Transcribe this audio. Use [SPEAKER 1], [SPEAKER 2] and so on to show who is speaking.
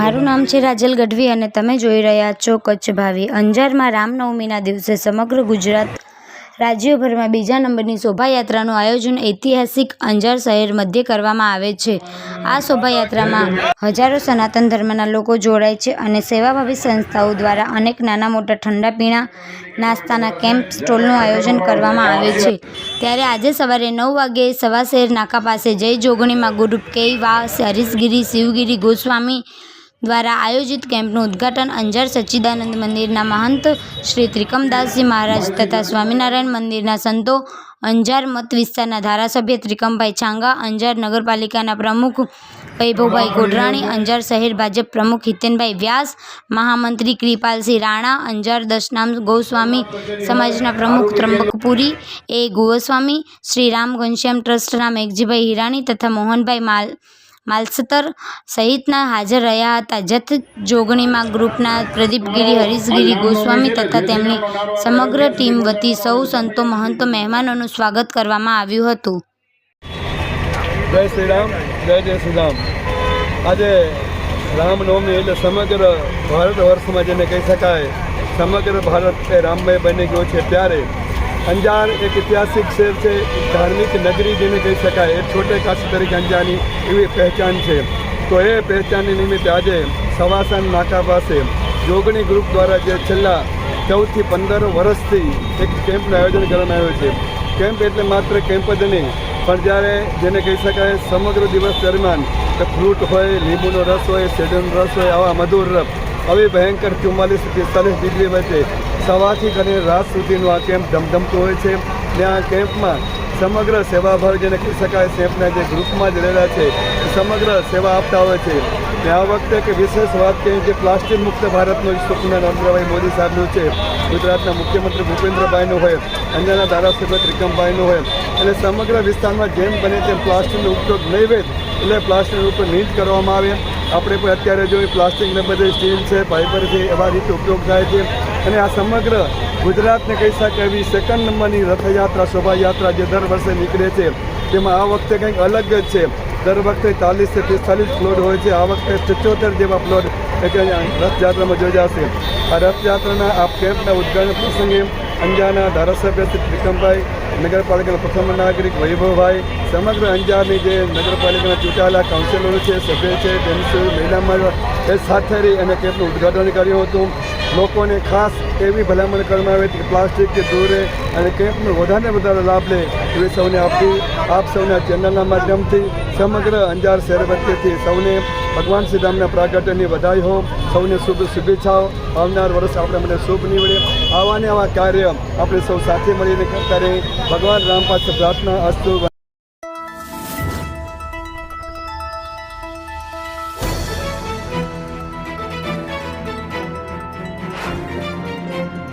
[SPEAKER 1] મારું નામ છે રાજલ ગઢવી અને તમે જોઈ રહ્યા છો કચ્છ ભાવી. અંજારમાં રામનવમીના દિવસે સમગ્ર ગુજરાત રાજ્યભરમાં બીજા નંબરની શોભાયાત્રાનું આયોજન ઐતિહાસિક અંજાર શહેર મધ્યે કરવામાં આવે છે. આ શોભાયાત્રામાં હજારો સનાતન ધર્મના લોકો જોડાય છે અને સેવાભાવી સંસ્થાઓ દ્વારા અનેક નાના મોટા ઠંડા પીણા, નાસ્તાના કેમ્પ સ્ટોલનું આયોજન કરવામાં આવે છે. ત્યારે આજે સવારે નવ વાગે સવા શહેર નાકા પાસે જય જોગણીમાં ગુરુ કે વા હરીશગીરી, શિવગીરી, ગોસ્વામી દ્વારા આયોજિત કેમ્પનું ઉદ્ઘાટન અંજાર સચ્ચિદાનંદ મંદિરના મહંત શ્રી ત્રિકમદાસજી મહારાજ તથા સ્વામિનારાયણ મંદિરના સંતો, અંજાર મત વિસ્તારના ધારાસભ્ય ત્રિકમભાઈ છાંગા, અંજાર નગરપાલિકાના પ્રમુખ વૈભવભાઈ ગોઢરાણી, અંજાર શહેર ભાજપ પ્રમુખ હિતેનભાઈ વ્યાસ, મહામંત્રી કૃપાલસિંહ રાણા, અંજાર દશનામ ગોસ્વામી સમાજના પ્રમુખ ત્રંબકપુરી, એ ગોસ્વામી શ્રી રામ ઘનશ્યામ ટ્રસ્ટના મેઘજીભાઈ હિરાણી તથા મોહનભાઈ માલ માલસતર સહિતના હાજર રહ્યા હતા. જથ જોગણીમાં ગ્રુપના પ્રદીપગીરી હરીશગીરી ગોસ્વામી તથા તેમની સમગ્ર ટીમ વતી સૌ સંતો, મહંતો, મહેમાનોનું સ્વાગત કરવામાં આવ્યું હતું.
[SPEAKER 2] જય શ્રી રામ, જય જય શ્રી રામ. આજે રામનવમી એટલે સમગ્ર ભારત વર્ષમાં જેને કહી શકાય, સમગ્ર ભારત એ રામમય બની ગયો છે ત્યારે અંજાર એક ઐતિહાસિક શહેર છે. ધાર્મિક નગરી જેને કહી શકાય. એ છોટે કાશી તરીકે અંજારની એવી પહેચાન છે. તો એ પહેચાનની નિમિત્તે આજે સવાસન નાકા પાસે જોગણી ગ્રુપ દ્વારા જે છેલ્લા ચૌદથી પંદર વર્ષથી એક કેમ્પનું આયોજન કરવામાં આવ્યું છે. કેમ્પ એટલે માત્ર કેમ્પ જ નહીં, પણ જ્યારે જેને કહી શકાય સમગ્ર દિવસ દરમિયાન ફ્રૂટ હોય, લીંબુનો રસ હોય સેડનો રસ હોય, આવા મધુર રસ આવી ભયંકર ચુમ્માલીસ પિસ્તાલીસ ડિગ્રી વચ્ચે સવારથી કરીને રાત સુધીનું આ કેમ્પ ધમધમતો હોય છે ને આ કેમ્પમાં સમગ્ર સેવાભાવ જેને કહી શકાય સેમ્પના જે ગ્રુપમાં જ રહેલા છે સમગ્ર સેવા આપતા હોય છે. ને આ વખતે કે વિશેષ વાત કહીએ કે પ્લાસ્ટિક મુક્ત ભારતનું સ્વપ્ન નરેન્દ્રભાઈ મોદી સાહેબનું છે. ગુજરાતના મુખ્યમંત્રી ભૂપેન્દ્રભાઈનું હોય, અન્યના ધારાસભ્ય ત્રિકમભાઈનું હોય, એટલે સમગ્ર વિસ્તારમાં જેમ બને તેમ પ્લાસ્ટિકનો ઉપયોગ નહીં વેચ એટલે પ્લાસ્ટિકનો ઉપયોગ નહીં જ કરવામાં આવે. આપણે પણ અત્યારે જોઈએ પ્લાસ્ટિકને બધે સ્ટીલ છે ફાઈબર છે, એવા રીતે ઉપયોગ થાય છે. અને આ સમગ્ર ગુજરાતને કહી શકાય એવી સેકન્ડ નંબરની રથયાત્રા, શોભાયાત્રા જે દર વર્ષે નીકળે છે, તેમાં આ વખતે કંઈક અલગ જ છે. દર વખતે ચાલીસથી પિસ્તાલીસ ફ્લોટ હોય છે, આ વખતે સિત્યોતેર જેવા એક રથયાત્રામાં યોજાશે. આ રથયાત્રાના આ કેમ્પના ઉદ્ઘાટન પ્રસંગે અંજારના ધારાસભ્ય શ્રી ત્રિકમભાઈ નગરપાલિકાના પ્રથમ નાગરિક વૈભવભાઈ, સમગ્ર અંજારની જે નગરપાલિકાના ચૂંટાયેલા કાઉન્સિલરો છે, સભ્ય છે તેમની મહિલા એ સાથે રહી અને કેમ્પનું ઉદ્ઘાટન કર્યું હતું. લોકોને ખાસ એવી ભલામણ કરવામાં આવી કે પ્લાસ્ટિકથી દૂર રહે અને કેમ્પનો વધારે વધારે લાભ લે એવી સૌને આપી. આપ સૌના ચેનલના માધ્યમથી સમગ્ર અંજાર શહેર વચ્ચેથી સૌને ભગવાન શ્રીરામના પ્રાગટ્યની વધાઈ હો. સૌને શુભ શુભેચ્છાઓ. આવનાર વર્ષ આપણે મને શુભ નીવડે. આવા ને આવા કાર્ય આપણે સૌ સાથે મળીને કરતા ભગવાન રામ પાસે પ્રાર્થના અસ્તુ